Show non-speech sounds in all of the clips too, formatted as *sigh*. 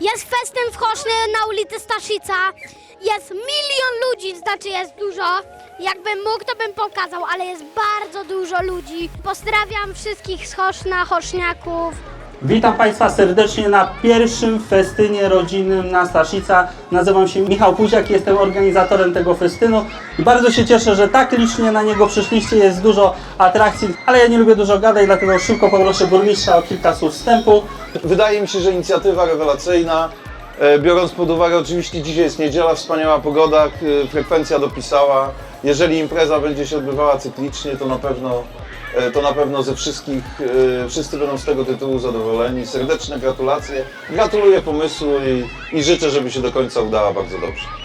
Jest festyn w Choszny na ulicy Staszica. Jest milion ludzi, znaczy jest dużo. Jakbym mógł, to bym pokazał, ale jest bardzo dużo ludzi. Pozdrawiam wszystkich z Choszna, Choszniaków. Witam Państwa serdecznie na pierwszym festynie rodzinnym na Staszica. Nazywam się Michał Puziak, jestem organizatorem tego festynu i bardzo się cieszę, że tak licznie na niego przyszliście. Jest dużo atrakcji, ale ja nie lubię dużo gadać, dlatego szybko poproszę burmistrza o kilka słów wstępu. Wydaje mi się, że inicjatywa rewelacyjna. E, Biorąc pod uwagę, oczywiście dzisiaj jest niedziela, wspaniała pogoda, frekwencja dopisała. Jeżeli impreza będzie się odbywała cyklicznie, to na pewno, to na pewno ze wszystkich, e, wszyscy będą z tego tytułu zadowoleni. Serdeczne gratulacje. Gratuluję pomysłu i, i życzę, żeby się do końca udała bardzo dobrze.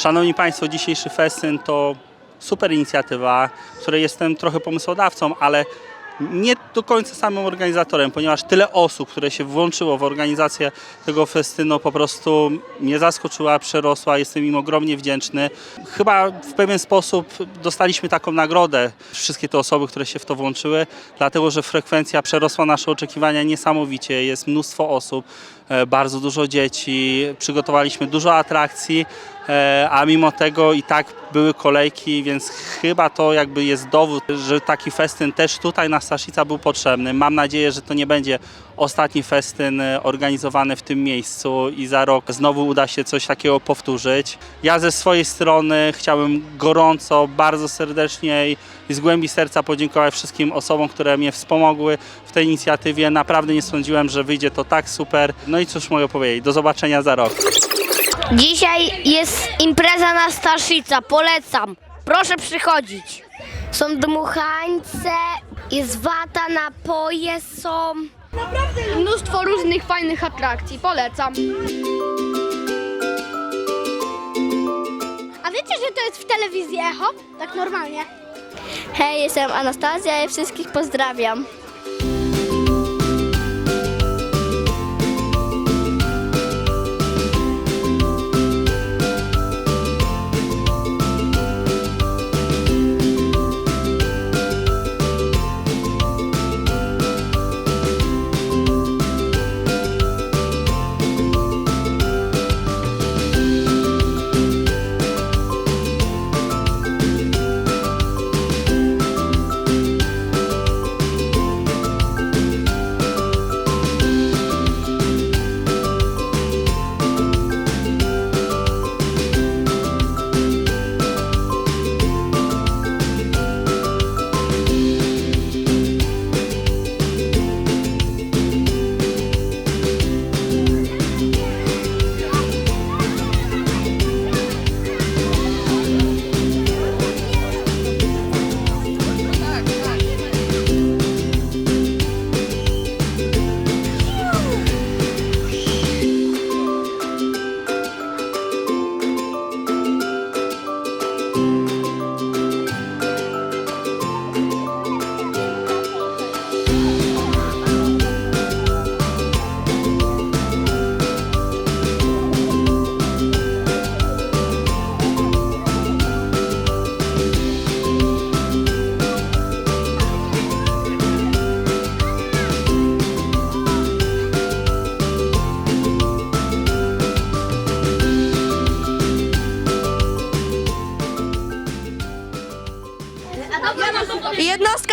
Szanowni Państwo, dzisiejszy festyn to super inicjatywa, której jestem trochę pomysłodawcą, ale nie do końca samym organizatorem, ponieważ tyle osób, które się włączyło w organizację tego festynu, po prostu mnie zaskoczyła, przerosła. Jestem im ogromnie wdzięczny. Chyba w pewien sposób dostaliśmy taką nagrodę, wszystkie te osoby, które się w to włączyły, dlatego że frekwencja przerosła nasze oczekiwania niesamowicie. Jest mnóstwo osób, bardzo dużo dzieci, przygotowaliśmy dużo atrakcji. E, a mimo tego i tak były kolejki, więc chyba to jakby jest dowód, że taki festyn też tutaj na Staszica był potrzebny. Mam nadzieję, że to nie będzie ostatni festyn e, organizowany w tym miejscu i za rok znowu uda się coś takiego powtórzyć. Ja ze swojej strony chciałem gorąco, bardzo serdecznie i i z głębi serca podziękować wszystkim osobom, które mnie wspomogły w tej inicjatywie. Naprawdę nie sądziłem, że wyjdzie to tak super. No i cóż mogę powiedzieć, do zobaczenia za rok. Dzisiaj jest impreza na Staszica, polecam. Proszę przychodzić. Są dmuchańce, jest wata, napoje są. Mnóstwo różnych fajnych atrakcji, polecam. A wiecie, że to jest w telewizji Echo? Tak normalnie. Hej, jestem Anastazja i wszystkich pozdrawiam.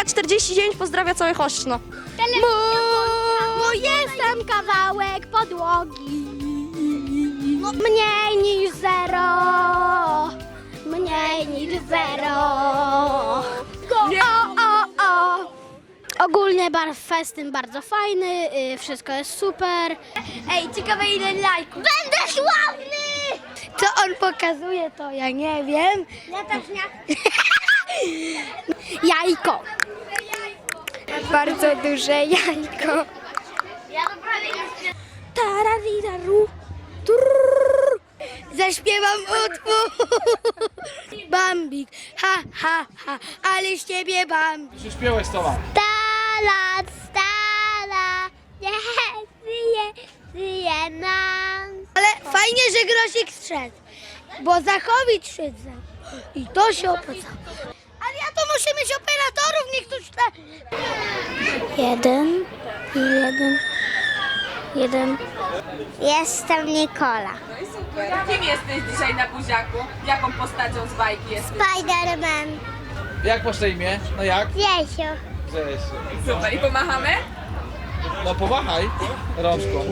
49 pozdrawia całe Choszczno. Bo jestem kawałek podłogi. Mniej niż zero. Mniej niż zero. O, o, o. Ogólnie bar festyn bardzo fajny, y, wszystko jest super. Ej, ciekawe ile lajków. Będę sławny! Co on pokazuje, to ja nie wiem. Ja też nie. *laughs* Jajko. Bardzo duże jajko. Tarariraru. Turr. Zaśpiewam utwór. Bambik, ha, ha, ha, ale z ciebie Bambik. Przyśpiewaj słowa. Stala, stala, niech żyje, żyje nam. Ale fajnie, że Grosik strzedł, bo Zachowicz szedł. I to się opłacało. Muszę mieć operatorów, niech to czte... Jeden, jeden, jeden. Jestem Nikola. Kim jesteś dzisiaj na buziaku? Jaką postacią z bajki jesteś? Spiderman. Jak masz na imię? No jak? Wiesiu. Grzesiu. Super, i pomachamy? No pomachaj rączką.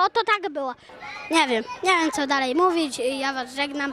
No to tak było. Nie wiem, nie wiem co dalej mówić, ja was żegnam.